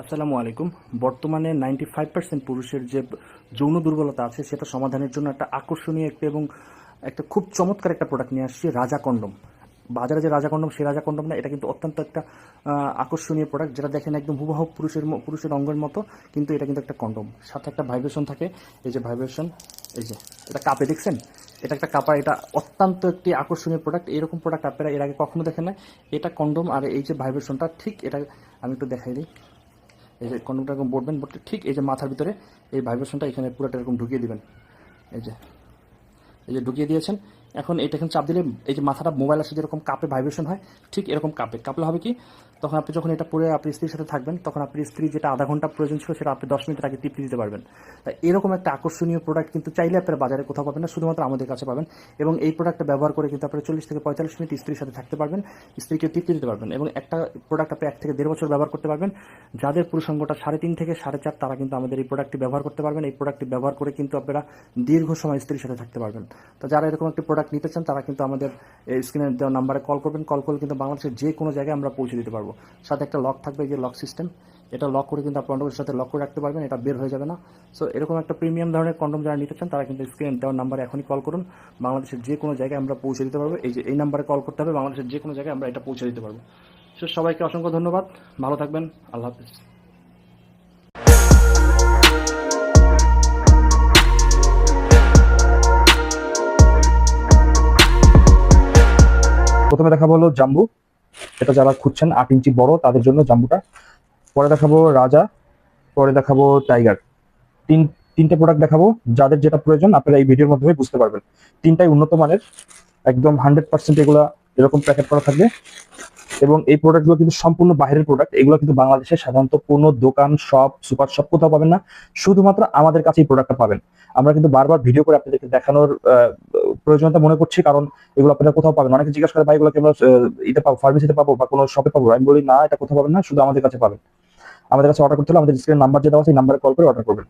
আসসালামু আলাইকুম। বর্তমানে নাইনটি ফাইভ পার্সেন্ট পুরুষের যে যৌন দুর্বলতা আছে, সেটা সমাধানের জন্য একটা আকর্ষণীয় একটা এবং একটা খুব চমৎকার একটা প্রোডাক্ট নিয়ে আসছি রাজা কন্ডম। বাজারে যে রাজা কন্ডম, সেই রাজা কন্ডম না, এটা কিন্তু অত্যন্ত একটা আকর্ষণীয় প্রোডাক্ট যেটা দেখেন একদম হুবহু পুরুষের পুরুষের অঙ্গের মতো, কিন্তু এটা কিন্তু একটা কন্ডম। সাথে একটা ভাইব্রেশন থাকে। এই যে ভাইব্রেশন এই যে, এটা কাপে দেখছেন? এটা একটা কাপড় এটা অত্যন্ত একটি আকর্ষণীয় প্রোডাক্ট এরকম প্রোডাক্ট আপনারা এর আগে কখনো দেখেন না এটা কন্ডম আর এই যে ভাইব্রেশনটা ঠিক এটা আমি একটু দেখাই দিই। এই যে কন্ডাক্টর এরকম বটবেন বলতে ঠিক এই যে মাথার ভিতরে এই ভাইব্রেশনটা এখানে পুরোটা এরকম ঢুকিয়ে দিবেন। এই যে এই যে ঢুকিয়ে দিয়েছেন এখন এটা এখানে চাপ দিলে এই যে মাথাটা মোবাইল আসে যেরকম কাপে ভাইব্রেশন হয়, ঠিক এরকম কাপে। কাপলে হবে কি, তখন আপনি যখন এটা পরে আপনি স্ত্রীর সাথে থাকবেন, তখন আপনি স্ত্রী যেটা আধা ঘণ্টা প্রয়োজন ছিল সেটা আপনি দশ মিনিটের আগে তৃপ্তি দিতে পারবেন। তাই এরকম একটা আকর্ষণীয় প্রোডাক্ট কিন্তু চাইলে আপনারা বাজারে কোথাও পাবেন না, শুধুমাত্র আমাদের কাছে পাবেন। এবং এই প্রোডাক্টটা ব্যবহার করে কিন্তু আপনারা চল্লিশ থেকে পঁয়তাল্লিশ মিনিট স্ত্রীর সাথে থাকতে পারবেন, স্ত্রীকে তৃপ্তি দিতে পারবেন। এবং একটা প্রোডাক্ট আপনি এক থেকে দেড় বছর ব্যবহার করতে পারবেন। যাদের পুরুষাঙ্গটা সাড়ে তিন থেকে সাড়ে চার, তারা কিন্তু আমাদের এই প্রোডাক্টটি ব্যবহার করতে পারবেন। এই প্রোডাক্টটি ব্যবহার করে কিন্তু আপনারা দীর্ঘ সময় স্ত্রীর সাথে থাকতে পারবেন। তো যারা এরকম একটি প্রোডাক্ট নিতে চান, তারা কিন্তু আমাদের স্ক্রিনে দেওয়া নাম্বারে কল করবেন। কল করলে কিন্তু বাংলাদেশের যে কোনো জায়গায় আমরা পৌঁছে দিতে পারব। সাথে একটা লক থাকবে যে লক সিস্টেম এটা লক করে কিন্তু আপনার সাথে লক করে রাখতে পারবেন, এটা বের হয়ে যাবে না। সো এরকম একটা প্রিমিয়াম ধরনের কন্ডম যারা নিতে চান, তারা কিন্তু স্ক্রিনে দেওয়ার নাম্বারে এখনই কল করুন। বাংলাদেশের যে কোনো জায়গায় আমরা পৌঁছে দিতে পারব। এই যে, এই নাম্বারে কল করতে হবে, বাংলাদেশের যে কোনো জায়গায় আমরা এটা পৌঁছে দিতে পারব। সো সবাইকে অসংখ্য ধন্যবাদ। ভালো থাকবেন। আল্লাহ হাফিজ। প্রথমে দেখাবো হলো জাম্বু। এটা যারা খুঁজছেন আট ইঞ্চি বড়, তাদের জন্য জাম্বুটা। পরে দেখাবো রাজা, পরে দেখাবো টাইগার। তিন, তিনটে প্রোডাক্ট দেখাবো। যাদের যেটা প্রয়োজন, আপনারা এই ভিডিওর মাধ্যমে বুঝতে পারবেন। তিনটাই উন্নত মানের, একদম হান্ড্রেড পার্সেন্ট এগুলা এরকম প্যাকেট করা থাকবে। এবং এই প্রোডাক্টগুলো কিন্তু সম্পূর্ণ বাইরের প্রোডাক্ট এগুলো কিন্তু বাংলাদেশে সাধারণত কোনো দোকান শপ সুপার শপ কোথাও পাবেন না। শুধুমাত্র আমাদের কাছে এই প্রোডাক্টটা পাবেন। আমরা কিন্তু বারবার ভিডিও করে আপনাদেরকে দেখানোর প্রয়োজনীয়তা মনে করছি, কারণ এগুলো আপনারা কোথাও পাবেন। অনেকে জিজ্ঞাসা করে, ভাই, এগুলো আমরা এটা পাবো ফার্মেসিতে পাবো বা কোনো শপে পাবো? আমি বলি, না, এটা কোথাও পাবেন না, শুধু আমাদের কাছে পাবেন। আমাদের কাছে অর্ডার করতে হলে আমাদের স্ক্রিনে নাম্বার যে দেওয়া এই নাম্বারে কল করে অর্ডার করবেন।